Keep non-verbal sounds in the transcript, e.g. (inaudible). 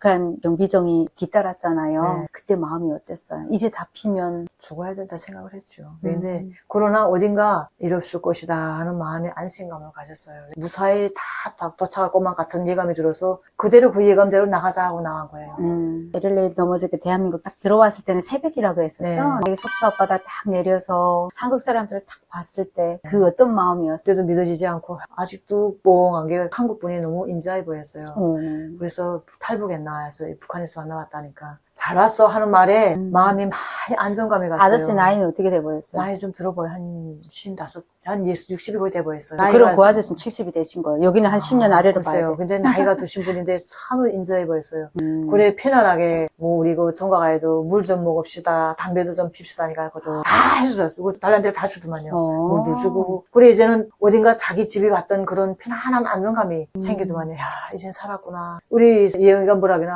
북한 경비정이 뒤따랐잖아요. 네. 그때 마음이 어땠어요? 이제 다 피면 죽어야 된다 생각을 했죠. 근데 음. 그러나 어딘가 이뤘을 것이다 하는 마음의 안심감을 가졌어요. 무사히 다, 다 도착할 것만 같은 예감이 들어서 그대로 그 예감대로 나가자 하고 나간 거예요. 음, LA 넘어지게 대한민국 딱 들어왔을 때는 새벽이라고 했었죠. 네. 속초 앞바다 딱 내려서 한국 사람들을 딱 봤을 때 네. 그 어떤 마음이었어요? 그때도 믿어지지 않고 아직도 뽕한 게 한국 분이 너무 인자해 보였어요. 어. 그래서 탈북했나 해서 북한에서 나왔다니까 잘 왔어 하는 말에 음. 마음이 많이 안정감이 갔어요. 아저씨 나이는 어떻게 돼 보였어요? 나이 좀 들어보여 한 55, 한 60이 거의 돼 보였어요. 그럼 그 아저씨는 70이 되신 거예요. 여기는 한 10년 아래로 글쎄요. 돼. 근데 나이가 (laughs) 드신 분인데 참으로 인자해 보였어요. 음. 그래 편안하게 뭐 우리 그 종가가에도 물 좀 먹읍시다 담배도 좀 핍시다 니까 그저 다 해주셨어요 그리고 달란 데를 다 주더만요 어. 물도 주고 그래 이제는 어딘가 자기 집이 왔던 그런 편안한 안정감이 음. 생기더만요 야 이젠 살았구나 우리 예영이가 뭐라기나